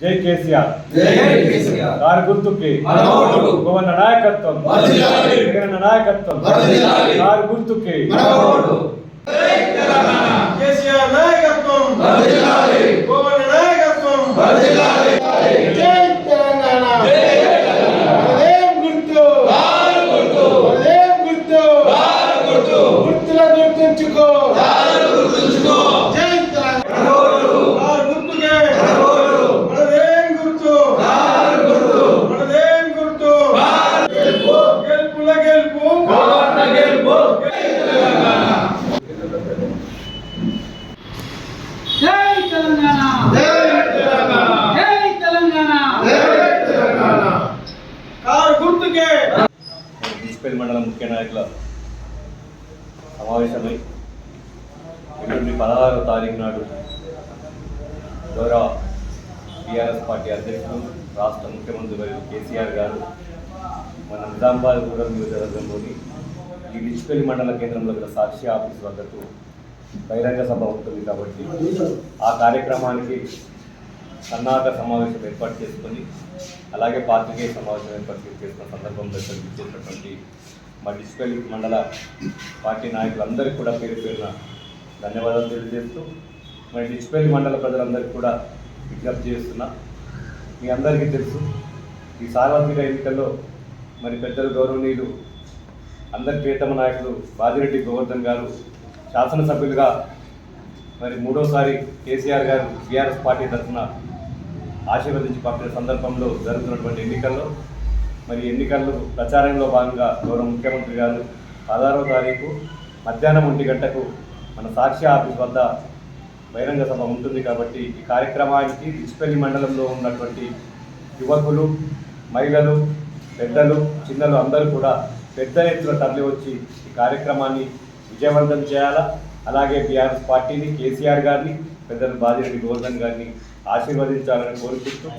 జై కేసీఆర్. జై కేసీఆర్. గారి గుర్తుకి. గోవన్న నాయకత్వం. జగనన్న నాయకత్వం. గారి గుర్తుకి. కేసీఆర్ నాయకత్వం. నాయకత్వం. జై తెలంగాణ. గుర్తు. మనదేం గుర్తు. గుర్తుల గుర్తుంచుకో జై తెలంగాణ వారి గుర్తుకే మనదేం గుర్తు మనదేం గుర్తు గెలుపుల గెలుపు జై తెలంగాణ జై తెలంగాణ కారు గుర్తుకే మున్సిపల్ మండల ముఖ్య నాయకుల సమావేశమై ఎల్లుండి పదహారవ తారీఖు నాడు గౌరవ టీఆర్ఎస్ పార్టీ అధ్యక్షులు రాష్ట్ర ముఖ్యమంత్రి మరియు కేసీఆర్ గారు మన నిజామాబాద్ రూరల్ నియోజకవర్గంలోని ఈ డిజిటల్ మండల కేంద్రంలో గల సాక్షి ఆఫీస్ వద్దకు బహిరంగ సభ ఉంటుంది కాబట్టి ఆ కార్యక్రమానికి సన్నాహక సమావేశం ఏర్పాటు చేసుకొని అలాగే పాత్రికేయ సమావేశం ఏర్పాటు చేసుకున్న సందర్భంలో ఇక్కడికి ఇచ్చేటటువంటి మా డిస్పల్ మండల పార్టీ నాయకులందరికీ కూడా పేరు పేరున ధన్యవాదాలు తెలియజేస్తూ మరి డిస్పల్ మండల ప్రజలందరికీ కూడా విజ్ఞప్తి చేస్తున్నా. మీ అందరికీ తెలుసు ఈ సార్వత్రిక ఎన్నికల్లో మరి పెద్దలు గౌరవనీయులు అందరి ప్రియతమ నాయకులు బాజిరెడ్డి గోవర్ధన్ గారు శాసనసభ్యులుగా మరి మూడోసారి కేసీఆర్ గారు టీఆర్ఎస్ పార్టీ తరఫున ఆశీర్వదించి పంపిన సందర్భంలో జరుగుతున్నటువంటి ఎన్నికల్లో మరి ఎన్నికల్లో ప్రచారంలో భాగంగా గౌరవ ముఖ్యమంత్రి గారు పదహారవ తారీఖు మధ్యాహ్నం ఒంటి గంటకు మన సాక్షి ఆఫీస్ వద్ద బహిరంగ సభ ఉంటుంది కాబట్టి ఈ కార్యక్రమానికి డిస్పెల్లి మండలంలో ఉన్నటువంటి యువకులు మహిళలు పెద్దలు చిన్నలు అందరూ కూడా పెద్ద ఎత్తున తరలి వచ్చి ఈ కార్యక్రమాన్ని విజయవంతం చేయాలా? అలాగే బీఆర్ఎస్ పార్టీని కేసీఆర్ గారిని పెద్దలు బాజిరెడ్డి గోవర్ధన్ గారిని ఆశీర్వదించాలని కోరుకుంటూ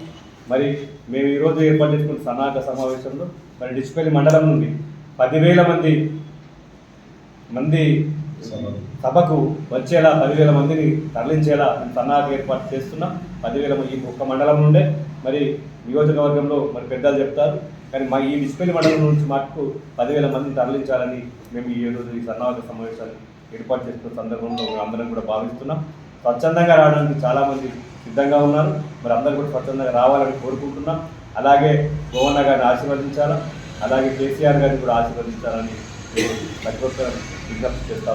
మరి మేము ఈరోజు ఏర్పాటు చేసుకున్న సన్నాహక సమావేశంలో మరి డిస్పెల్లి మండలం నుండి పదివేల మంది మంది సభకు వచ్చేలా పదివేల మందిని తరలించేలా మేము సన్నాహక ఏర్పాటు చేస్తున్నాం. పదివేల ఈ ఒక్క మండలం నుండే మరి నియోజకవర్గంలో మరి పెద్దలు చెప్తారు. కానీ మా ఈ డిస్పెల్లి మండలం నుంచి మాకు పదివేల మందిని తరలించాలని మేము ఈ రోజు ఈ సన్నాహక సమావేశాన్ని ఏర్పాటు చేస్తున్న సందర్భంలో అందరం కూడా భావిస్తున్నాం. స్వచ్ఛందంగా రావడానికి చాలామంది సిద్ధంగా ఉన్నారు. మరి అందరూ కూడా స్వచ్ఛందంగా రావాలని కోరుకుంటున్నాం. అలాగే గోవన్న గారిని ఆశీర్వదించాలా? అలాగే కేసీఆర్ గారిని కూడా ఆశీర్వదించాలని మేము ప్రతి ఒక్కరు విజ్ఞప్తి చేస్తా